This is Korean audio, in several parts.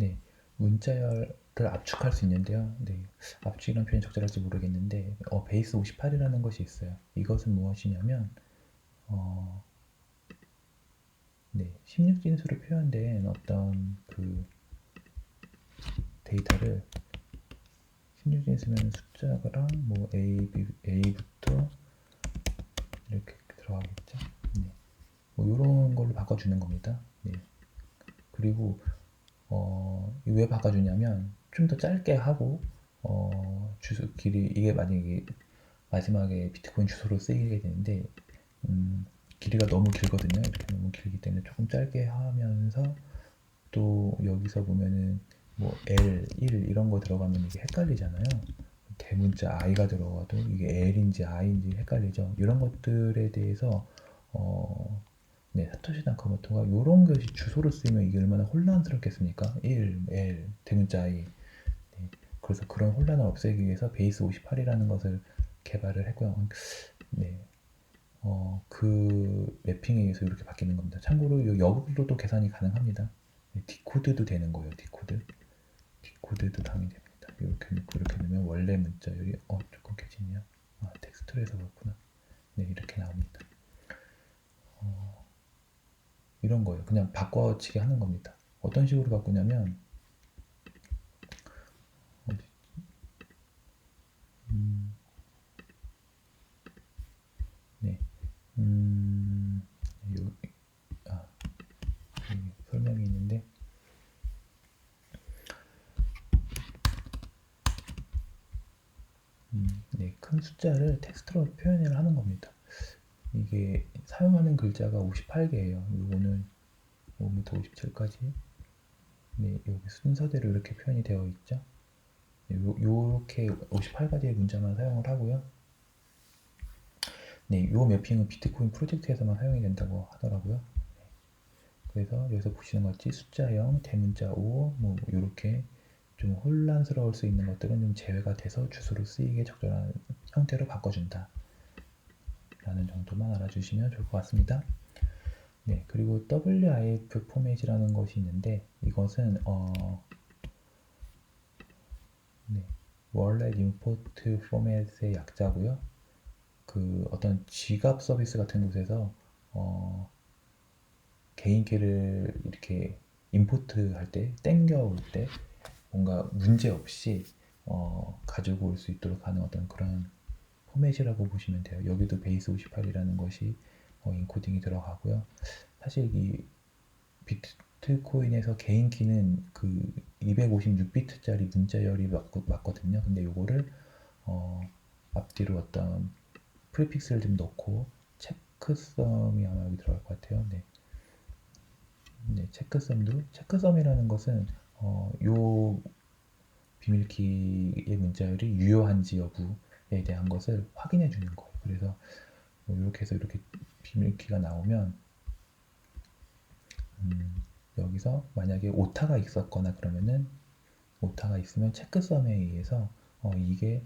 네, 문자열을 압축할 수 있는데요. 네, 압축이라는 표현이 적절할지 모르겠는데 어, 베이스 58이라는 것이 있어요. 이것은 무엇이냐면 어, 네, 16진수로 표현된 어떤 그 데이터를 16진수면 숫자랑 뭐 A, B, A부터 이렇게 들어가겠죠. 네. 뭐 이런 걸로 바꿔주는 겁니다. 네. 그리고 어, 왜 바꿔주냐면 좀 더 짧게 하고 어, 주소 길이 이게 만약에 마지막에 비트코인 주소로 쓰이게 되는데 음, 길이가 너무 길거든요. 이렇게 너무 길기 때문에 조금 짧게 하면서 또 여기서 보면은 뭐 L, 1 이런 거 들어가면 이게 헷갈리잖아요. 대문자 I가 들어가도 이게 L인지 I인지 헷갈리죠. 이런 것들에 대해서 어, 네, 사토시 나카모토가 이런 것이 주소로 쓰이면 이게 얼마나 혼란스럽겠습니까? 1, L, 대문자 I. 네, 그래서 그런 혼란을 없애기 위해서 베이스 58이라는 것을 개발을 했고요. 네, 어, 그 매핑에 의해서 이렇게 바뀌는 겁니다. 참고로 이 역으로도 계산이 가능합니다. 네, 디코드도 되는 거예요. 디코드. 디코드도 당연히 됩니다. 이렇게 이렇게 넣으면 원래 문자열이 어 조금 깨지네요. 아 텍스트로 해서 그렇구나. 네 이렇게 나옵니다. 어, 이런 거예요. 그냥 바꿔치기 하는 겁니다. 어떤 식으로 바꾸냐면 음, 네, 음, 요, 아, 음, 네, 큰 숫자를 텍스트로 표현을 하는 겁니다. 이게 사용하는 글자가 58개예요. 요거는 5부터 57까지. 네, 여기 순서대로 이렇게 표현이 되어 있죠. 네, 요, 요렇게 58가지의 문자만 사용을 하고요. 네, 요 매핑은 비트코인 프로젝트에서만 사용이 된다고 하더라고요. 네. 그래서 여기서 보시는 것 같이 숫자 0, 대문자 5, 뭐 요렇게 좀 혼란스러울 수 있는 것들은 좀 제외가 돼서 주소로 쓰이게 적절한 형태로 바꿔준다. 라는 정도만 알아주시면 좋을 것 같습니다. 네, 그리고 WIF 포맷이라는 것이 있는데 이것은 어, 네, Wallet Import Format의 약자고요. 그 어떤 지갑 서비스 같은 곳에서 어, 개인키를 이렇게 임포트 할 때, 땡겨올 때 뭔가 문제 없이 어, 가지고 올 수 있도록 하는 어떤 그런 포맷이라고 보시면 돼요. 여기도 베이스 58이라는 것이 어, 인코딩이 들어가고요. 사실 이 비트코인에서 개인 키는 그 256비트짜리 문자열이 맞 거, 든요 근데 요거를 어, 앞뒤로 어떤 프리픽스를 좀 넣고 체크썸이 아마 여기 들어갈 것 같아요. 네. 네, 체크썸도 체크썸이라는 것은 어, 요 비밀키의 문자열이 유효한지 여부 에 대한 것을 확인해 주는 거예요. 그래서 뭐 이렇게 해서 이렇게 비밀키가 나오면 음, 여기서 만약에 오타가 있었거나 그러면은 오타가 있으면 체크썸에 의해서 어, 이게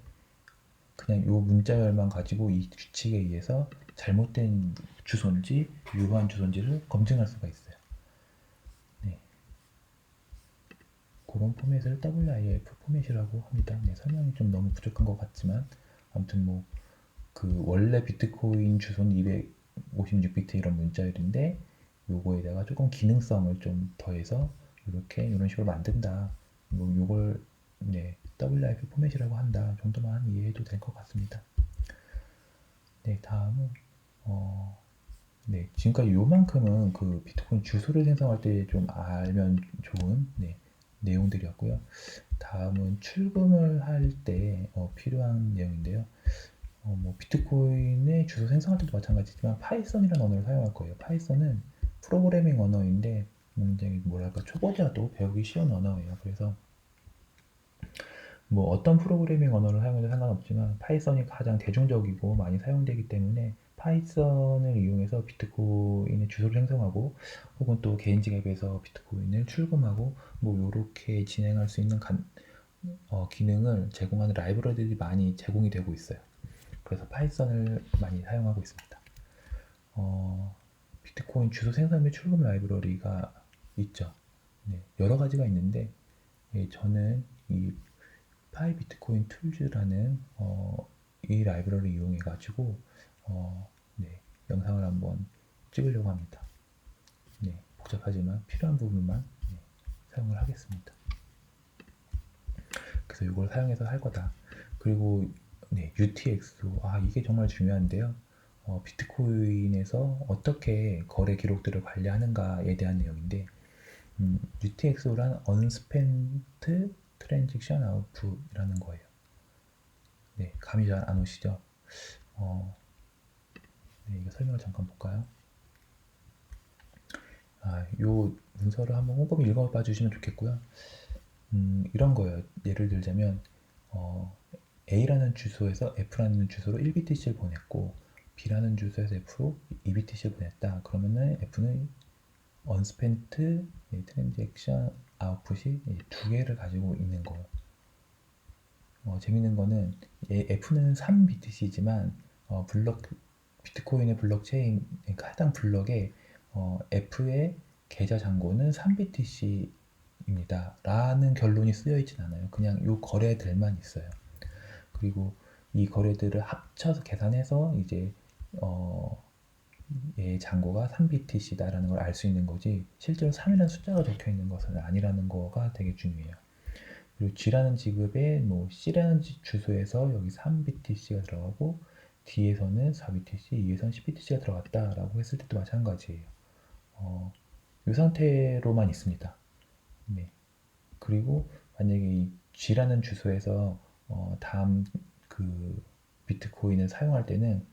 그냥 요 문자열만 가지고 이 규칙에 의해서 잘못된 주소인지 유효한 주소인지를 검증할 수가 있어요. 그런 포맷을 WIF 포맷이라고 합니다. 네, 설명이 좀 너무 부족한 것 같지만 아무튼 뭐 그 원래 비트코인 주소는 256비트 이런 문자열인데 요거에다가 조금 기능성을 좀 더해서 이렇게 이런 식으로 만든다. 뭐 요걸 네, WIF 포맷이라고 한다 정도만 이해해도 될 것 같습니다. 네, 다음은 어, 네, 지금까지 요만큼은 그 비트코인 주소를 생성할 때 좀 알면 좋은 네, 내용들이었고요. 다음은 출금을 할때 어, 필요한 내용인데요. 어, 뭐 비트코인의 주소 생성할 때도 마찬가지지만 파이썬이라는 언어를 사용할 거예요. 파이썬은 프로그래밍 언어인데 굉장히 뭐랄까 초보자도 배우기 쉬운 언어예요. 그래서 뭐 어떤 프로그래밍 언어를 사용해도 상관없지만 파이썬이 가장 대중적이고 많이 사용되기 때문에 파이썬을 이용해서 비트코인의 주소를 생성하고 혹은 또 개인 지갑에서 비트코인을 출금하고 뭐 이렇게 진행할 수 있는 간, 어, 기능을 제공하는 라이브러리들이 많이 제공이 되고 있어요. 그래서 파이썬을 많이 사용하고 있습니다. 어, 비트코인 주소 생성 및 출금 라이브러리가 있죠. 네, 여러 가지가 있는데 예, 저는 이 파이 비트코인 툴즈라는 어, 이 라이브러리 이용해 가지고 어, 네, 영상을 한번 찍으려고 합니다. 네, 복잡하지만 필요한 부분만 네, 사용을 하겠습니다. 그래서 이걸 사용해서 할 거다. 그리고 네, UTX도 아 이게 정말 중요한데요. 어, 비트코인에서 어떻게 거래 기록들을 관리하는가에 대한 내용인데 음, UTX란 Unspent Transaction Output이라는 거예요. 네, 감이 잘 안 오시죠? 어, 설명을 잠깐 볼까요? 아, 요 문서를 한번 꼼꼼히 읽어봐 주시면 좋겠고요. 음, 이런 거예요. 예를 들자면 어, A라는 주소에서 F라는 주소로 1BTC를 보냈고 B라는 주소에서 F로 2BTC를 보냈다. 그러면은 F는 unspent transaction output이 두 개를 가지고 있는 거예요. 어, 재밌는 거는 얘 F는 3BTC지만 어, 블록 비트코인의 블록체인 그러니까 해당 블록에 어, F의 계좌 잔고는 3BTC입니다. 라는 결론이 쓰여 있진 않아요. 그냥 이 거래들만 있어요. 그리고 이 거래들을 합쳐서 계산해서 이제 어, 얘 잔고가 3BTC다라는 걸 알 수 있는 거지 실제로 3이라는 숫자가 적혀 있는 것은 아니라는 거가 되게 중요해요. 그리고 G라는 지급에 뭐 C라는 주소에서 여기 3BTC가 들어가고 D에서는 4BTC, E에서는 10BTC가 들어갔다라고 했을 때도 마찬가지예요. 어, 이 상태로만 있습니다. 네. 그리고 만약에 이 G라는 주소에서 어, 다음 그 비트코인을 사용할 때는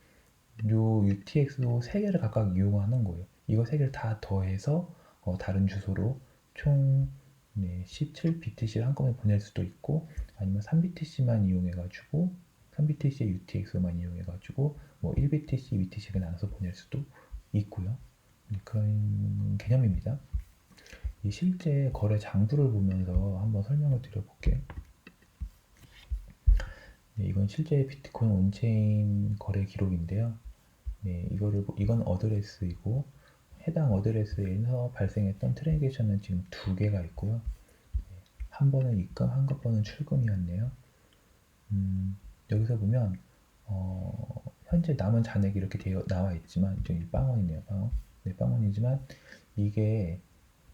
요 UTX도 세 개를 각각 이용하는 거예요. 이거 세 개를 다 더해서 어, 다른 주소로 총 네, 17BTC를 한꺼번에 보낼 수도 있고 아니면 3BTC만 이용해가지고 3BTC의 UTX만 이용해가지고 뭐 1BTC, 2BTC를 나눠서 보낼 수도 있고요. 네, 그런 개념입니다. 이 실제 거래 장부를 보면서 한번 설명을 드려볼게요. 네, 이건 실제 비트코인 온체인 거래 기록인데요. 네, 이거를 이건 어드레스이고 해당 어드레스에서 발생했던 트랜잭션은 지금 두 개가 있고요. 네, 한 번은 입금, 한 번은 출금이었네요. 음, 여기서 보면 어, 현재 남은 잔액이 이렇게 되어 나와 있지만 저기 빵원이네요, 빵원. 네, 빵원이지만 이게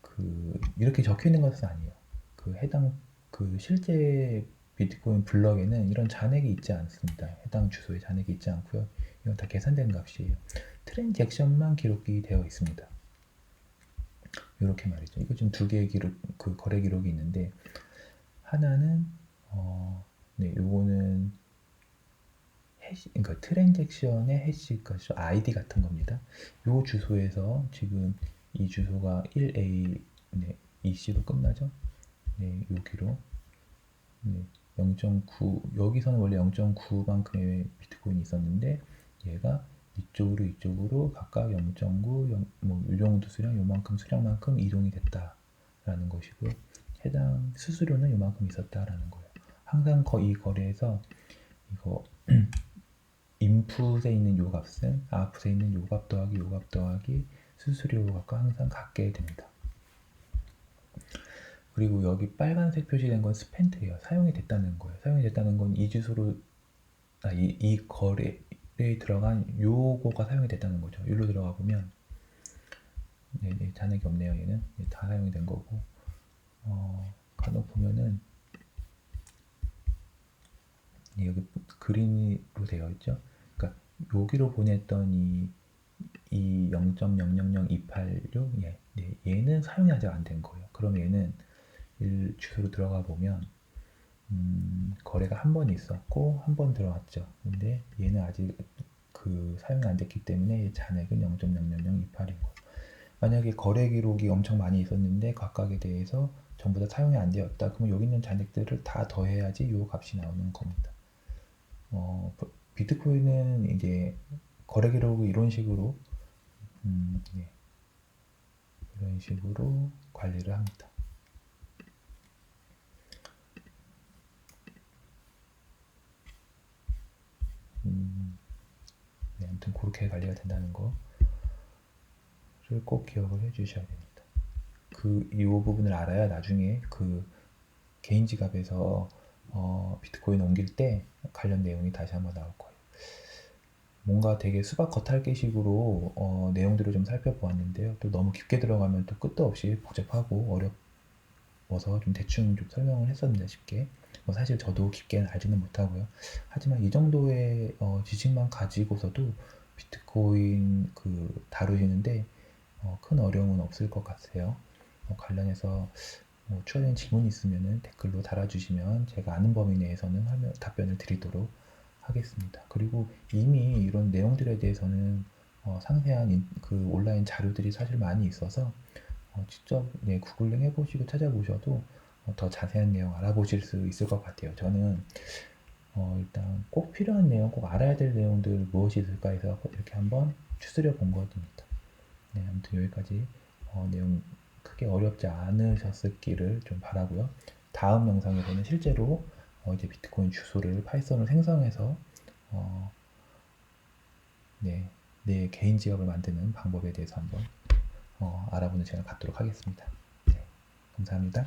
그 이렇게 적혀 있는 것은 아니에요. 그 해당 그 실제 비트코인 블럭에는 이런 잔액이 있지 않습니다. 해당 주소에 잔액이 있지 않고요. 이건 다 계산된 값이에요. 트랜잭션만 기록이 되어 있습니다. 이렇게 말이죠. 이거 지금 두 개의 기록, 그 거래 기록이 있는데 하나는 어, 네, 요거는 해시, 그러니까 트랜잭션의 해시 값이 아이디 같은 겁니다. 요 주소에서 지금 이 주소가 1A 네, EC로 끝나죠. 네, 여기로 네, 0.9 여기서는 원래 0.9만큼의 비트코인이 있었는데 얘가 이쪽으로 이쪽으로 각각 0.9, 뭐이 정도 수량, 요만큼 수량만큼 이동이 됐다라는 것이고요. 해당 수수료는 요만큼 있었다라는 거예요. 항상 이 거래에서 이거 인풋에 있는 요 값은 아웃풋에 있는 요 값 더하기 요 값 더하기 수수료 값과 항상 같게 됩니다. 그리고 여기 빨간색 표시된 건 스펜트예요. 사용이 됐다는 거예요. 사용이 됐다는 건 이 주소로 아, 이, 이 거래에 들어간 요거가 사용이 됐다는 거죠. 여기로 들어가 보면 네, 네, 잔액이 없네요. 얘는 네, 다 사용이 된 거고 어, 간혹 보면은 네, 여기 그린으로 되어 있죠. 그러니까 여기로 보냈던 이, 이 0.000286 예, 네, 얘는 사용이 아직 안 된 거예요. 그럼 얘는 일 주소로 들어가 보면 음, 거래가 한 번 있었고 한 번 들어왔죠. 근데 얘는 아직 그 사용이 안 됐기 때문에 잔액은 0.00028인 거예요. 만약에 거래 기록이 엄청 많이 있었는데 각각에 대해서 전부 다 사용이 안 되었다. 그러면 여기 있는 잔액들을 다 더해야지 이 값이 나오는 겁니다. 어, 비트코인은 이제 거래 기록을 이런 식으로 음, 예. 이런 식으로 관리를 합니다. 음, 네, 아무튼 그렇게 관리가 된다는 거를 꼭 기억을 해 주셔야 됩니다. 그 이 부분을 알아야 나중에 그 개인 지갑에서 어, 비트코인 옮길 때 관련 내용이 다시 한번 나올 거예요. 뭔가 되게 수박 겉핥기식으로 어, 내용들을 좀 살펴보았는데요. 또 너무 깊게 들어가면 또 끝도 없이 복잡하고 어려워서 좀 대충 좀 설명을 했었는데 쉽게. 뭐 사실 저도 깊게는 알지는 못하고요. 하지만 이 정도의 어, 지식만 가지고서도 비트코인 그 다루시는데 어, 큰 어려움은 없을 것 같아요. 어, 관련해서 뭐 추가적인 질문이 있으면 댓글로 달아주시면 제가 아는 범위 내에서는 화면- 답변을 드리도록 하겠습니다. 그리고 이미 이런 내용들에 대해서는 어, 상세한 인- 그 온라인 자료들이 사실 많이 있어서 어, 직접 네, 구글링 해보시고 찾아보셔도 어, 더 자세한 내용 알아보실 수 있을 것 같아요. 저는 어, 일단 꼭 필요한 내용, 꼭 알아야 될 내용들 무엇이 있을까 해서 이렇게 한번 추스려 본 것입니다. 네, 아무튼 여기까지 어, 내용 크게 어렵지 않으셨을기를 좀 바라고요. 다음 영상에서는 실제로 어, 이제 비트코인 주소를 파이썬을 생성해서 어, 네, 내 개인 지갑을 만드는 방법에 대해서 한번 어, 알아보는 시간을 갖도록 하겠습니다. 네, 감사합니다.